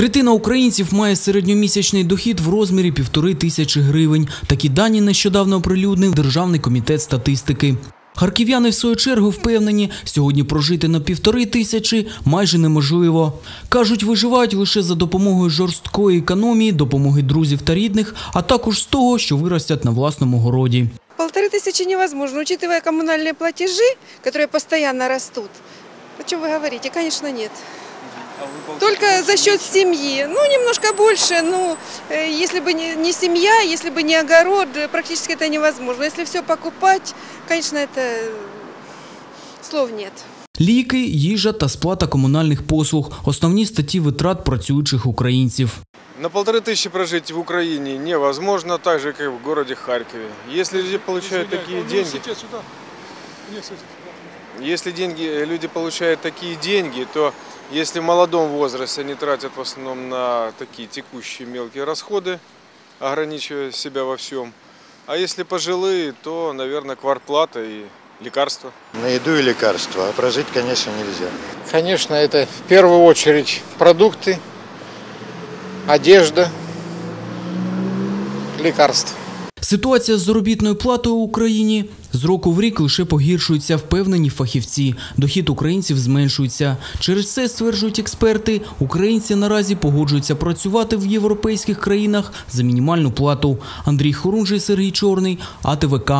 Третина українців має середньомісячний дохід в розмірі півтори тисячі гривень. Такі дані нещодавно оприлюднив Державний комітет статистики. Харків'яни, в свою чергу, впевнені, сьогодні прожити на півтори тисячі майже неможливо. Кажуть, виживають лише за допомогою жорсткої економії, допомоги друзів та рідних, а також з того, що виростять на власному городі. Полторы тысячи невозможно, учитывая коммунальные платежи, которые постоянно растут. О чем вы говорите? Конечно, нет. Только за счет семьи. Ну, немножко больше. Ну, э, если бы не, не семья, если бы не огород, э, практически это невозможно. Если все покупать, конечно, это э, слов нет. Ліки, їжа та сплата комунальних послуг основні статті витрат працюючих українців. На полторы тысячи прожить в Украине невозможно, так же, как в городе Харькове. Если люди получают такие деньги, Если деньги, люди получают такие деньги, то если в молодом возрасте они тратят в основном на такие текущие мелкие расходы, ограничивая себя во всем, а если пожилые, то, наверное, квартплата и лекарства. На еду и лекарства, а прожить, конечно, нельзя. Конечно, это в первую очередь продукты, одежда, лекарства. Ситуація з заробітною платою в Україні з року в рік лише погіршується, впевнені фахівці. Дохід українців зменшується. Через це, стверджують експерти, українці наразі погоджуються працювати в європейських країнах за мінімальну плату. Андрій Хорунжий, Сергій Чорний, АТВК.